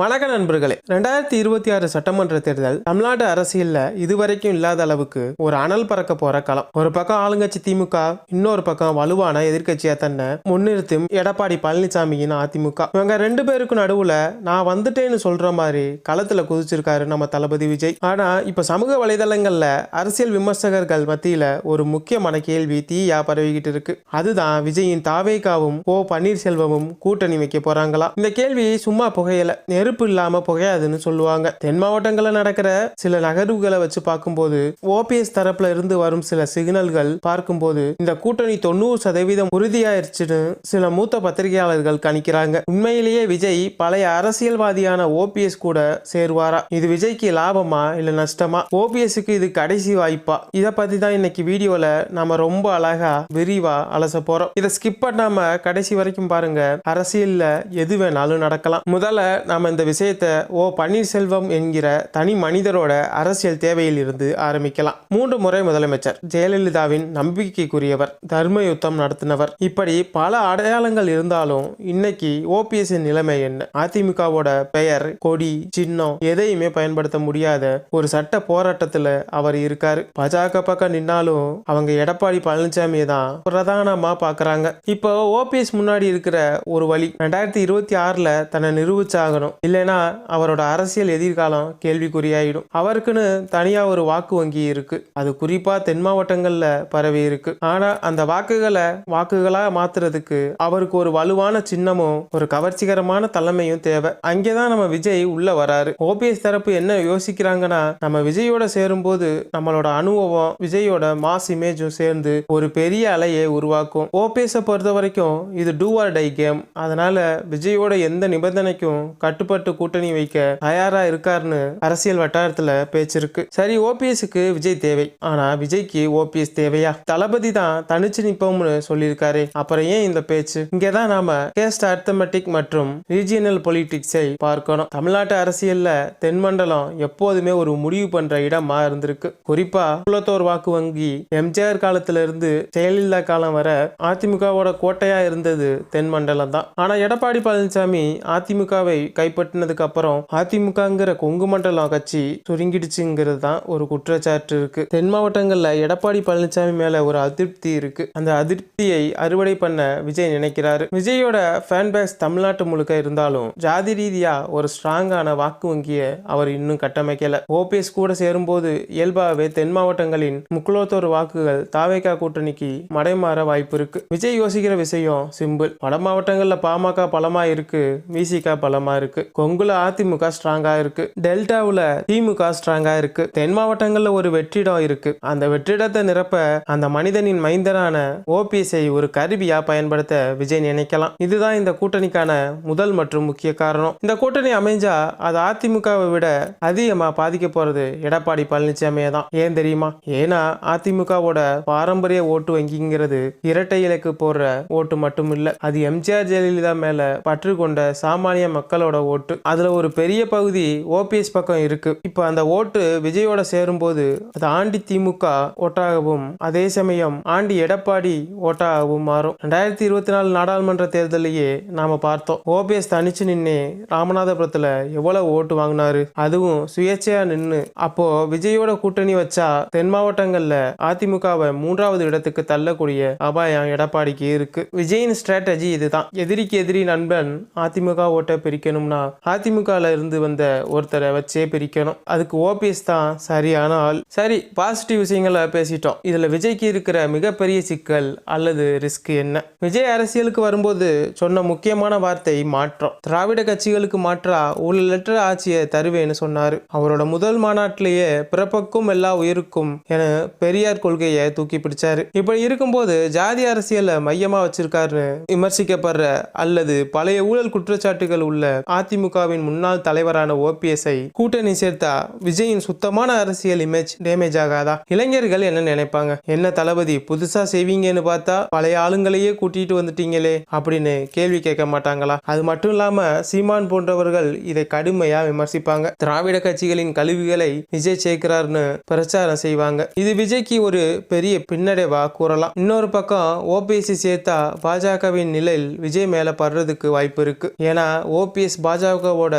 வணக்க நண்பர்களே ரெண்டாயிரத்தி இருபத்தி ஆறு சட்டமன்ற தேர்தல் தமிழ்நாடு அரசியல்ல இதுவரைக்கும் இல்லாத அளவுக்கு ஒரு அனல் பறக்க போற களம். ஒரு பக்கம் ஆளுங்கட்சி திமுக இன்னொரு பக்கம் வலுவான எதிர்க்கட்சியா தன்னை முன்னிறுத்தும் எடப்பாடி பழனிசாமியின் அதிமுக. இவங்க ரெண்டு பேருக்கும் நடுவுல நான் வந்துட்டேன்னு சொல்ற மாதிரி களத்துல குதிச்சிருக்காரு நம்ம தளபதி விஜய். ஆனா இப்ப சமூக வலைதளங்கள்ல அரசியல் விமர்சகர்கள் மத்தியில ஒரு முக்கியமான கேள்வி தீயா பரவிக்கிட்டு இருக்கு. அதுதான் விஜயின் தாவேகாவும் ஓ பன்னீர்செல்வமும் கூட்டணி வைக்க போறாங்களா? இந்த கேள்வி சும்மா புகையில. நெருப்பு இல்லாம புகையாதுன்னு சொல்லுவாங்க. தென் மாவட்டங்களில் நடக்கிற சில நகர்வுகளை வச்சு பார்க்கும்போது ஓபிஎஸ் தரப்புல இருந்து வரும் சில சிக்னல்கள் பார்க்கும்போது இந்த கூட்டணி தொண்ணூறு சதவீதம் உறுதியாயிருச்சுன்னு சில மூத்த பத்திரிகையாளர்கள் கணிக்கிறாங்க. உண்மையிலேயே விஜய் பழைய அரசியல்வாதியான ஓபிஎஸ் கூட சேருவாரா? இது விஜய்க்கு லாபமா இல்ல நஷ்டமா? ஓபிஎஸ்க்கு இது கடைசி வாய்ப்பா? இதை பத்தி தான் இன்னைக்கு வீடியோல நாம ரொம்ப அழகா விரிவா அலச போறோம். இதை ஸ்கிப் பண்ணாம கடைசி வரைக்கும் பாருங்க. அரசியல்ல எது வேணாலும் நடக்கலாம். முதல்ல நாம அந்த விஷயத்தை ஓ பன்னீர்செல்வம் என்கிற தனி மனிதரோட அரசியல் தேவையில் இருந்து ஆரம்பிக்கலாம். மூன்று முறை முதலமைச்சர் ஜெயலலிதாவின் நம்பிக்கைக்குரியவர் தர்ம யுத்தம் நடத்தினவர். இப்படி பல அடையாளங்கள் இருந்தாலும் இன்னைக்கு ஓபிஎஸ் நிலைமை என்ன? அதிமுகவோட பெயர் கொடி சின்னம் எதையுமே பயன்படுத்த முடியாத ஒரு சட்ட போராட்டத்துல அவர் இருக்காரு. பாஜக பக்கம் நின்னாலும் அவங்க எடப்பாடி பழனிசாமியை தான் பிரதானமா பாக்குறாங்க. இப்போ ஓபிஎஸ் முன்னாடி இருக்கிற ஒரு வழி ரெண்டாயிரத்தி இருபத்தி ஆறுல தன்னை நிரூபிச்சாகணும். இல்லைன்னா அவரோட அரசியல் எதிர்காலம் கேள்விக்குறியாயிடும். அவருக்குன்னு தனியா ஒரு வாக்கு வங்கி இருக்கு. அது குறிப்பா தென் மாவட்டங்கள்ல பரவி இருக்கு. ஆனா அந்த வாக்குகளை வாக்குகளா மாத்துறதுக்கு அவருக்கு ஒரு வலுவான சின்னமும் ஒரு கவர்ச்சிகரமான தலைமையும் தேவை. அங்கேதான் நம்ம விஜய் உள்ள வராரு. ஓபிஎஸ் தரப்பு என்ன யோசிக்கிறாங்கன்னா நம்ம விஜயோட சேரும்போது நம்மளோட அனுபவம் விஜயோட மாஸ் இமேஜும் சேர்ந்து ஒரு பெரிய அலையை உருவாக்கும். ஓபிஎஸ் பொறுத்த வரைக்கும் இது டூ ஆர் டை கேம். அதனால விஜயோட எந்த நிபந்தனைக்கும் கட்டுப்பட்டு கூட்டணி வைக்க தயாரா இருக்காருன்னு அரசியல் வட்டாரத்துல பேச்சு இருக்கு. சரி ஓபிஎஸ்க்கு விஜய் தேவை. ஆனா விஜய்க்கு ஓபிஎஸ் தேவையா? தளபதி தான் தனிச்சு நிப்போம்னு சொல்லியிருக்காரு. அப்புறம் ஏன் இந்த பேச்சு? இங்கதான் நாம கேஸ்ட் அர்த்தமெட்டிக் மற்றும் ரீஜியனல் பொலிட்டிக்ஸை பார்க்கணும். தமிழ்நாட்டு அரசியல்ல தென்மண்டலம் எப்போதுமே ஒரு முடிவு பண்ற இடமா இருந்திருக்கு. குறிப்பா குலத்தோர் வாக்கு வங்கி எம்ஜிஆர் காலத்துல இருந்து ஜெயலலிதா காலம் வர அதிமுகவோட கோட்டையா இருந்தது தென்மண்டலம் தான். ஆனா எடப்பாடி பழனிசாமி அதிமுகவை கைப்பற்றினதுக்கு அப்புறம் அதிமுகங்கிற கொங்கு மண்டலம் கட்சி சுருங்கிடுச்சுங்கிறது தான் ஒரு குற்றச்சாட்டு இருக்கு. தென் மாவட்டங்கள்ல எடப்பாடி பழனிசாமி மேல ஒரு அதிருப்தி இருக்கு. அந்த அதிருப்தியை அறுவடை பண்ண விஜய் நினைக்கிறாரு. விஜயோட ஃபேன் பேஸ் தமிழ்நாட்டு முழுக்க இருந்தாலும் ஜாதி ரீதியா ஒரு ஸ்ட்ராங்கான வாக்கு வங்கியை அவர் இன்னும் கட்டமைக்கல. ஓபிஎஸ் கூட சேரும்போது இயல்பாகவே தென் மாவட்டங்களின் முக்குலத்தோர் வாக்குகள் தாவேகா கூட்டணிக்கு மடைமாற வாய்ப்பு இருக்கு. விஜய் யோசிக்கிற விஷயம் சிம்பிள் வட மாவட்டங்கள்ல பாமக பலமா இருக்கு விசிகா பலமா இருக்கு. கொங்குல அதிமுக ஸ்ட்ராங்கா இருக்கு. டெல்டாவுல திமுக ஸ்ட்ராங்கா இருக்கு. தென் மாவட்டங்கள்ல ஒரு வெற்றிடம் இருக்கு. அந்த வெற்றிடத்தை நிரப்ப அந்த மனிதனின் மைந்தரான ஓபிஎஸ்ஐ ஒரு கருவியா பயன்படுத்த விஜய் நினைக்கலாம். இதுதான் இந்த கூட்டணிக்கான முதல் மற்றும் முக்கிய காரணம். இந்த கூட்டணி அமைஞ்சா அது அதிமுகவை விட அதிகமா பாதிக்க போறது எடப்பாடி பழனிசாமியை தான். ஏன் தெரியுமா? ஏன்னா அதிமுகவோட பாரம்பரிய ஓட்டு வங்கிங்கிறது இரட்டை இலக்கு போடுற ஓட்டு மட்டும் இல்ல அது எம்ஜிஆர் ஜெயலலிதா மேல பற்று கொண்ட சாமானிய மக்களோட ஓட்டு ஓட்டு. அதுல ஒரு பெரிய பகுதி ஓபிஎஸ் பக்கம் இருக்கு. இப்போ அந்த ஓட்டு விஜயோட சேரும்போது அது ஆண்டி திமுக ஓட்டாகவும் அதே சமயம் ஆண்டி எடப்பாடி ஓட்டாகவும் மாறும். ரெண்டாயிரத்தி இருபத்தி நாலு நாடாளுமன்ற தேர்தலையே நாம பார்த்தோம். ஓபிஎஸ் தனிச்சு நின்று ராமநாதபுரத்துல எவ்வளவு ஓட்டு வாங்கினாரு? அதுவும் சுயேட்சையா நின்று அப்போ விஜயோட கூட்டணி வச்சா தென் மாவட்டங்கள்ல அதிமுகவை மூன்றாவது இடத்துக்கு தள்ளக்கூடிய அபாயம் எடப்பாடிக்கு இருக்கு. விஜயின் ஸ்ட்ராட்டஜி இதுதான். எதிரிக்கு எதிரி நண்பன் அதிமுக ஓட்டை பிரிக்கணும்னா அதிமுகல இருந்து வந்த ஒருத்தரை வச்சே பிரிக்கணும். அதுக்கு ஓபிஎஸ் தான் சரியான ஆள். சரி பாசிட்டிவ் விஷயங்களை பேசிட்டோம். இதுல விஜய்க்கு இருக்கிற மிகப்பெரிய சிக்கல் அல்லது ரிஸ்க் என்ன? விஜய் அரசியலுக்கு வரும்போது சொன்ன முக்கியமான வார்த்தை மாற்றம். திராவிட கட்சிகளுக்கு மாற்றா ஒரு லெட்டர் ஆட்சியை தருவேன்னு சொன்னாரு. அவரோட முதல் மாநாட்டிலேயே பிறப்புக்கும் எல்லா உயிருக்கும் என பெரியார் கொள்கையை தூக்கி பிடிச்சாரு. இப்படி இருக்கும்போது ஜாதி அரசியலை மையமா வச்சிருக்காருன்னு விமர்சிக்கப்படுற அல்லது பழைய ஊழல் குற்றச்சாட்டுகள் உள்ள அதிமுகவின் முன்னாள் தலைவரான ஓபிஎஸ்ஐ கூட்டணி சேர்த்தா விஜயின் சுத்தமான அரசியல் இமேஜ் டேமேஜ் ஆகாதா? இளைஞர்கள் என்ன நினைப்பாங்க? என்ன தளபதி புதுசா செய்வீங்கன்னு பார்த்தா பழைய ஆளுங்களையே கூட்டிட்டு வந்துட்டீங்களே அப்படின்னு கேள்வி கேட்க மாட்டாங்களா? அது மட்டும் இல்லாம சீமான் போன்றவர்கள் இதை கடுமையா விமர்சிப்பாங்க. திராவிட கட்சிகளின் கழிவுகளை விஜய் சேர்க்கிறார்னு பிரச்சாரம் செய்வாங்க. இது விஜய்க்கு ஒரு பெரிய பின்னடைவா கூறலாம். இன்னொரு பக்கம் ஓபிஎஸ்சி சேர்த்தா பாஜகவின் நிலையில் விஜய் மேல படுறதுக்கு வாய்ப்பு இருக்கு. ஏன்னா ஓபிஎஸ் பாஜக பாஜகவோட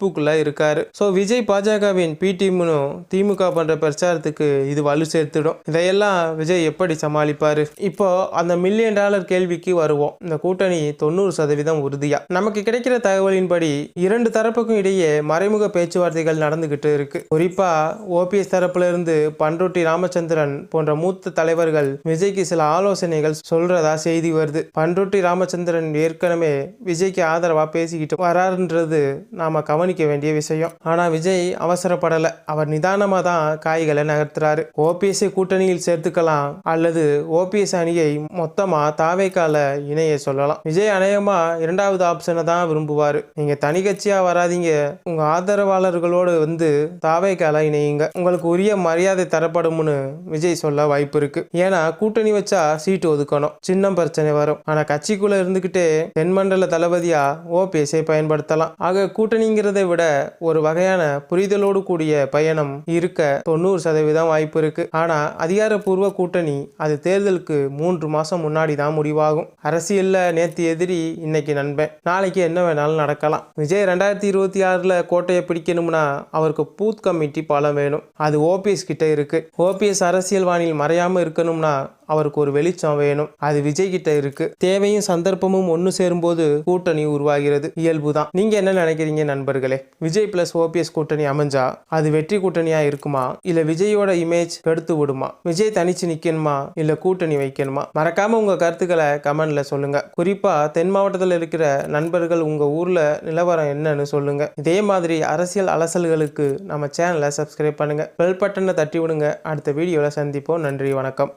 புக்ல இருக்காரு. ஸோ விஜய் பாஜகவின் பி டீம்னும் திமுக பண்ற பிரச்சாரத்துக்கு இது வலு சேர்த்துடும். இதையெல்லாம் விஜய் எப்படி சமாளிப்பாரு? இப்போ அந்த மில்லியன் டாலர் கேள்விக்கு வருவோம். இந்த கூட்டணி தொண்ணூறு சதவீதம் உறுதியா? நமக்கு கிடைக்கிற தகவலின்படி இரண்டு தரப்புக்கும் இடையே மறைமுக பேச்சுவார்த்தைகள் நடந்துகிட்டு இருக்கு. குறிப்பா ஓபிஎஸ் தரப்புல இருந்து பண்ருட்டி ராமச்சந்திரன் போன்ற மூத்த தலைவர்கள் விஜய்க்கு சில ஆலோசனைகள் சொல்றதா செய்தி வருது. பண்ருட்டி ராமச்சந்திரன் ஏற்கனவே விஜய்க்கு ஆதரவா பேசிக்கிட்டு வராருன்றது நாம கவனிக்க வேண்டிய விஷயம். ஆனால் விஜய் அவசரப்படலை. அவர் நிதானமாக தான் காய்களை நகர்த்துறாரு. ஓபிஎஸ்ஐ கூட்டணியில் சேர்த்துக்கலாம் அல்லது ஓபிஎஸ் அணியை மொத்தமாக தாவேக்கால இணைய சொல்லலாம். விஜய் அநேகமாக இரண்டாவது ஆப்ஷனை தான் விரும்புவார். நீங்கள் தனி கட்சியாக வராதீங்க. உங்கள் ஆதரவாளர்களோடு வந்து தாவேக்கால இணையுங்க. உங்களுக்கு உரிய மரியாதை தரப்படும்னு விஜய் சொல்ல வாய்ப்பு இருக்கு. ஏன்னா கூட்டணி வச்சா சீட்டு ஒதுக்கணும். சின்னம் பிரச்சனை வரும். ஆனால் கட்சிக்குள்ளே இருந்துக்கிட்டே தென்மண்டல தளபதியாக ஓபிஎஸ்ஐ பயன்படுத்தலாம். ஆக கூட்டணிங்கிறதை விட ஒரு வகையான புரிதலோடு கூடிய பயணம் இருக்க தொண்ணூறு சதவீதம் வாய்ப்பு இருக்கு. ஆனா அதிகாரப்பூர்வ கூட்டணி அது தேர்தலுக்கு மூன்று மாசம் முன்னாடி தான் முடிவாகும். அரசியல்ல நேத்து எதிரி இன்னைக்கு நண்பன். நாளைக்கு என்ன வேணாலும் நடக்கலாம். விஜய் ரெண்டாயிரத்தி இருபத்தி ஆறுல கோட்டையை பிடிக்கணும்னா அவருக்கு பூத் கமிட்டி பலம் வேணும். அது ஓபிஎஸ் கிட்ட இருக்கு. ஓபிஎஸ் அரசியல் வானில் மறையாம இருக்கணும்னா அவருக்கு ஒரு வெளிச்சம் வேணும். அது விஜய் கிட்ட இருக்கு. தேவையும் சந்தர்ப்பமும் ஒன்று சேரும்போது கூட்டணி உருவாகிறது. இயல்புதான். நீங்க என்ன நினைக்கிறீங்க நண்பர்களே? விஜய் பிளஸ் ஓபிஎஸ் கூட்டணி அமைஞ்சா அது வெற்றி கூட்டணியா இருக்குமா? இல்ல விஜயோட இமேஜ் கெடுத்து விடுமா? விஜய் தனிச்சு நிக்கணுமா? இல்ல கூட்டணி வைக்கணுமா? மறக்காம உங்க கருத்துக்களை கமெண்ட்ல சொல்லுங்க. குறிப்பா தென் மாவட்டத்தில் இருக்கிற நண்பர்கள் உங்க ஊர்ல நிலவரம் என்னன்னு சொல்லுங்க. இதே மாதிரி அரசியல் அலசல்களுக்கு நம்ம சேனலை சப்ஸ்கிரைப் பண்ணுங்க. பெல் பட்டனை தட்டி விடுங்க. அடுத்த வீடியோவில் சந்திப்போம். நன்றி வணக்கம்.